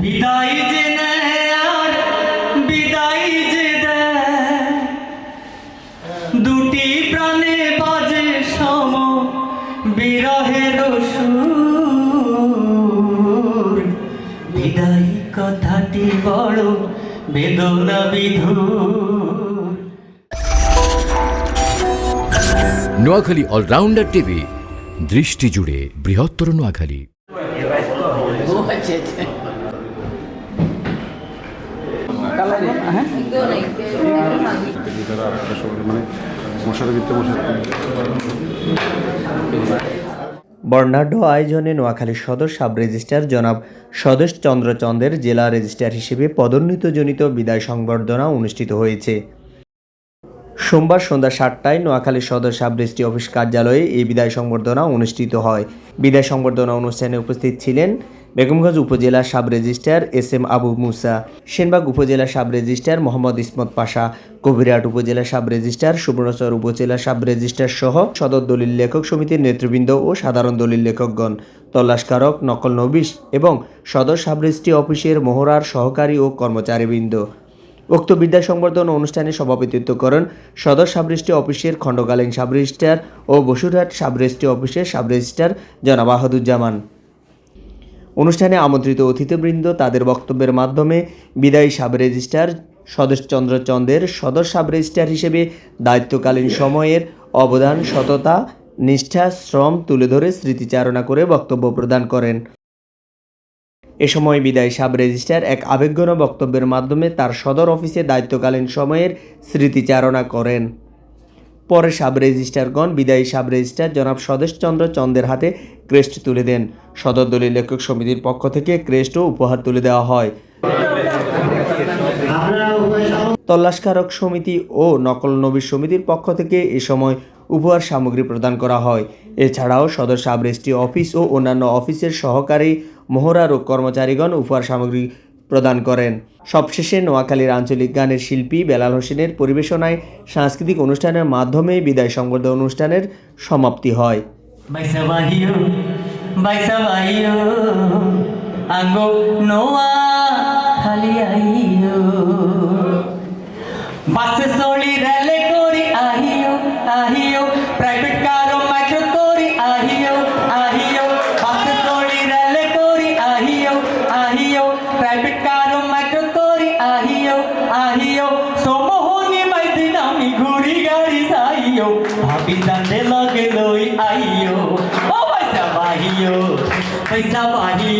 বিদায় যে নেয় আর বিদায় যে দেয়। দুটি প্রাণে বাজে সম বিরহের সুর। বিদায় কথাটি বড় বেদনা বিধুর। নোয়াখালী অলরাউন্ডার টিভি দৃষ্টি জুড়ে বৃহত্তর নোয়াখালী। মশা বর্ণাঢ্য আয়োজনে নোয়াখালী সদর সাব রেজিস্ট্রার জনাব স্বদেশ চন্দ্র চন্দের জেলা রেজিস্ট্রার হিসেবে পদোন্নীতজনিত বিদায় সংবর্ধনা অনুষ্ঠিত হয়েছে। সোমবার সন্ধ্যা সাতটায় নোয়াখালী সদর সাব রেজিস্ট্রি অফিস কার্যালয়ে এই বিদায় সংবর্ধনা অনুষ্ঠিত হয়। বিদায় সংবর্ধনা অনুষ্ঠানে উপস্থিত ছিলেন Begumganj upazila sub registrar S M Abu Musa, Senbag upazila sub registrar Mohammad Ismat Pasha, Kabirhat upazila sub registrar Subarnachar উপজেলা সাব রেজিস্ট্রার সহ সদর দলিল লেখক সমিতির নেতৃবৃন্দ ও সাধারণ দলিল লেখকগণ। তল্লাশকারক, নকল নবিশ এবং সদর সাব রেজিস্ট্রি অফিসের মোহরার সহকারী ও কর্মচারীবৃন্দ। উক্ত বিদ্যা সংবর্ধনা অনুষ্ঠানে সভাপতিত্ব করেন সদর সাবরেজিস্ট্রি অফিসের খণ্ডকালীন সাবরেজিস্ট্রার ও বসুরহাট সাবরেজিস্ট্রি অফিসের সাবরেজিস্ট্রার জনাব আহাদুজ্জামান। অনুষ্ঠানে আমন্ত্রিত অতিথিবৃন্দ তাদের বক্তব্যের মাধ্যমে বিদায়ী সাব রেজিস্ট্রার স্বদেশচন্দ্র চন্দের সদর সাব রেজিস্ট্রার হিসেবে দায়িত্বকালীন সময়ের অবদান, সততা, নিষ্ঠা, শ্রম তুলে ধরে স্মৃতিচারণা করে বক্তব্য প্রদান করেন। এ সময় বিদায়ী সাব রেজিস্ট্রার এক আবেগঘন বক্তব্যের মাধ্যমে তার সদর অফিসে দায়িত্বকালীন সময়ের স্মৃতিচারণা করেন। পরে সাব রেজিস্ট্রারগণ বিদায়ী সাব রেজিস্ট্রার জনাব স্বদেশচন্দ্র চন্দের হাতে ক্রেস্ট তুলে দেন। সদর দলীয় লেখক সমিতির পক্ষ থেকে ক্রেস্টও উপহার তুলে দেওয়া হয়। তল্লাশকারক সমিতি ও নকল নবী সমিতির পক্ষ থেকে এ সময় উপহার সামগ্রী প্রদান করা হয়। এছাড়াও সদর সাব রেজিস্ট্রি অফিস ও অন্যান্য অফিসের সহকারী, মোহরার ও কর্মচারীগণ উপহার সামগ্রী প্রদান করেন। সবশেষে নোয়াখালীর আঞ্চলিক গানের শিল্পী বেলাল হোসেনের পরিবেশনায় সাংস্কৃতিক অনুষ্ঠানের মাধ্যমে বিদায় সংবর্ধনা অনুষ্ঠানের সমাপ্তি হয়। আহিও আহিও প্রাইভেট কার দাঁতে লগে লই আইও। ও পয়সা বাহিও পয়সা বাহিও।